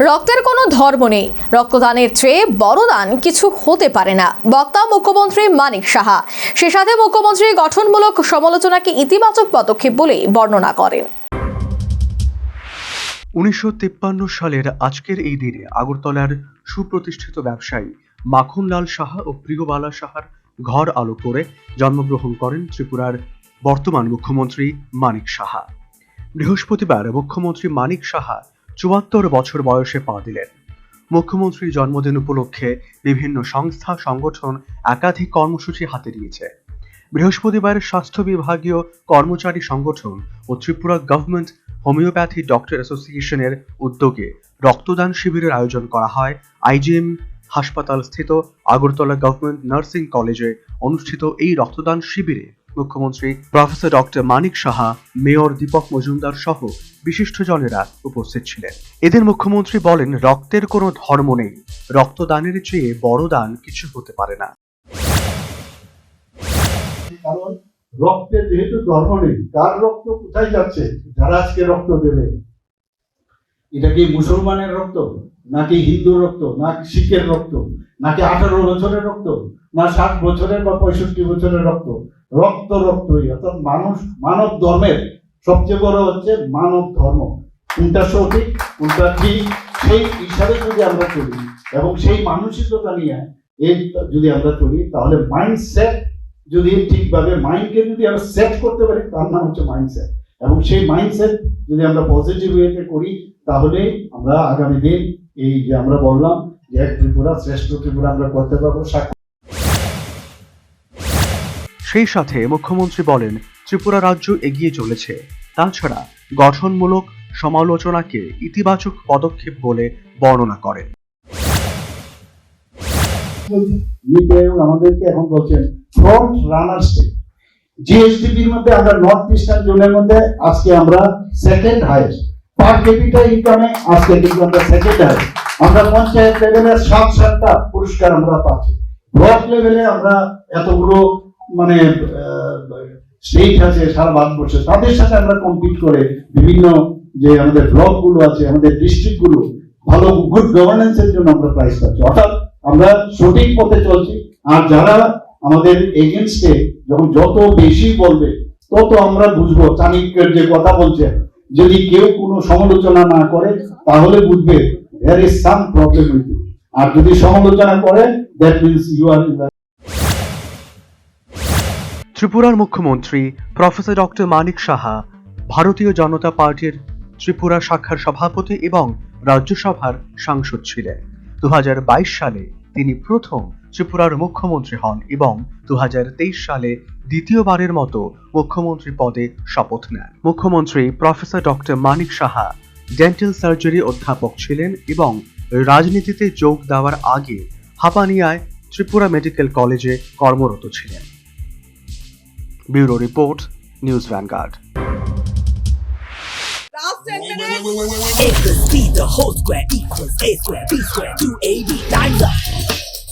রক্তের কোনো ধর্ম নেই। রক্তদানের চেয়ে বড় দান কিছু হতে পারে না। বক্তা মুখ্যমন্ত্রী মানিক সাহা। সে সাথে মুখ্যমন্ত্রী গঠনমূলক সমালোচনাকে ইতিবাচক পদক্ষেপ বলেই বর্ণনা করেন। উনিশশো তিপ্পান্ন সালের আজকের এই দিনে আগরতলার সুপ্রতিষ্ঠিত ব্যবসায়ী মাখনলাল সাহা ও প্রিয়বালা সাহার ঘর আলো করে জন্মগ্রহণ করেন ত্রিপুরার বর্তমান মুখ্যমন্ত্রী মানিক সাহা। বৃহস্পতিবার মুখ্যমন্ত্রী মানিক সাহা চুয়াত্তর বছর বয়সে পা দিলেন। মুখ্যমন্ত্রীর জন্মদিন উপলক্ষে বিভিন্ন সংস্থা, সংগঠন একাধিক কর্মসূচি হাতে নিয়েছে। বৃহস্পতিবার স্বাস্থ্য বিভাগীয় কর্মচারী সংগঠন ও ত্রিপুরা গভর্নমেন্ট হোমিওপ্যাথি ডক্টর অ্যাসোসিয়েশনের উদ্যোগে রক্তদান শিবিরের আয়োজন করা হয়। আইজিএম হাসপাতাল স্থিত আগরতলা গভর্নমেন্ট নার্সিং কলেজে অনুষ্ঠিত এই রক্তদান শিবিরে মুখ্যমন্ত্রী professor doctor Manik Saha, mayor Dipak Majumdar সহ বিশিষ্টজনেরা উপস্থিত ছিলেন। এদের মুখ্যমন্ত্রী বলেন, রক্তের কোনো ধর্ম নেই। রক্তদানের চেয়ে বড় দান কিছু হতে পারে না। কারণ রক্তের যেহেতু ধর্ম নেই, কার রক্ত কোথায় যাচ্ছে? যারা আজকে রক্ত দেবে। এটা কি মুসলমানের রক্ত? নাকি হিন্দুর রক্ত? না শিখের রক্ত? নাকি আঠারো বছরের রক্ত? না ষাট বছরের বা পঁয়ষট্টি বছরের রক্ত? রক্ত রক্তই, অর্থাৎ মানুষ, মানব ধর্মের সবচেয়ে বড় হচ্ছে মানব ধর্ম। কোনটা সঠিক, কোনটা ঠিক, সেই হিসাবে যদি আমরা চলি, এবং সেই মানসিকতা নিয়ে এই যদি আমরা চলি, তাহলে মাইন্ডসেট যদি ঠিকভাবে মাইন্ডকে যদি আমরা সেট করতে পারি, তার নাম হচ্ছে মাইন্ডসেট এবং সেই মাইন্ডসেট যদি আমরা পজিটিভ ওয়েতে করি তাহলে আমরা আগামী দিন এই যে আমরা বললাম যে এক ত্রিপুরা শ্রেষ্ঠ ত্রিপুরা আমরা করতে পারব সেই সাথে মুখ্যমন্ত্রী বলেন ত্রিপুরা রাজ্য এগিয়ে চলেছে। তাছাড়া গঠনমূলক সমালোচনাকে ইতিবাচক পদক্ষেপ বলে বর্ণনা করেন। আমাদেরকে এখন বলছেন ফ্রন্ট রানার স্টেট জিএসডিপির মধ্যে আমরা নর্থ ইস্টার্ন জোনের মধ্যে আজকে আমরা সেকেন্ড হাইয়েস্ট পার ইনকামে আজকে কিন্তু আমরা সেকেন্ড হাইয়েস্ট আমরা পঞ্চায়েত লেভেলে সাত সাতটা পুরস্কার আমরা পাচ্ছি। ব্লক লেভেলে আমরা এতগুলো মানে স্টেট আছে সারা ভারতবর্ষে। তাদের সাথে আমরা কম্পিট করে বিভিন্ন যে আমাদের ব্লকগুলো আছে, আমাদের ডিস্ট্রিক্টগুলো ভালো গুড গভর্নেন্সের জন্য আমরা প্রাইজ পাচ্ছি। অর্থাৎ আমরা সঠিক পথে চলছি। আর যারা আমাদের এগেনস্টে যখন যত বেশি বলবে, তত আমরা বুঝব চাণক্যের যে কথা বলছেন। যদি কেউ কোনো সমালোচনা না করে, তাহলে বুঝবে there is some problem with আর যদি সমালোচনা করে that means you are in ত্রিপুরার মুখ্যমন্ত্রী প্রফেসর ডক্টর মানিক সাহা ভারতীয় জনতা পার্টির ত্রিপুরা শাখার সভাপতি এবং রাজ্যসভার সাংসদ ছিলেন। দু হাজার বাইশ সালে তিনি প্রথম ত্রিপুরার মুখ্যমন্ত্রী হন এবং দু হাজার তেইশ সালে দ্বিতীয়বারের মতো মুখ্যমন্ত্রী পদে শপথ নেন মুখ্যমন্ত্রী professor doctor Manik Saha dental surgery অধ্যাপক ছিলেন এবং রাজনীতিতে যোগ দেওয়ার আগে হাপানিয়ায় ত্রিপুরা মেডিকেল কলেজে কর্মরত ছিলেন bureau report news Vanguard Last 10 minutes. A plus B, the whole square equals A square, B square, 2AB, times up.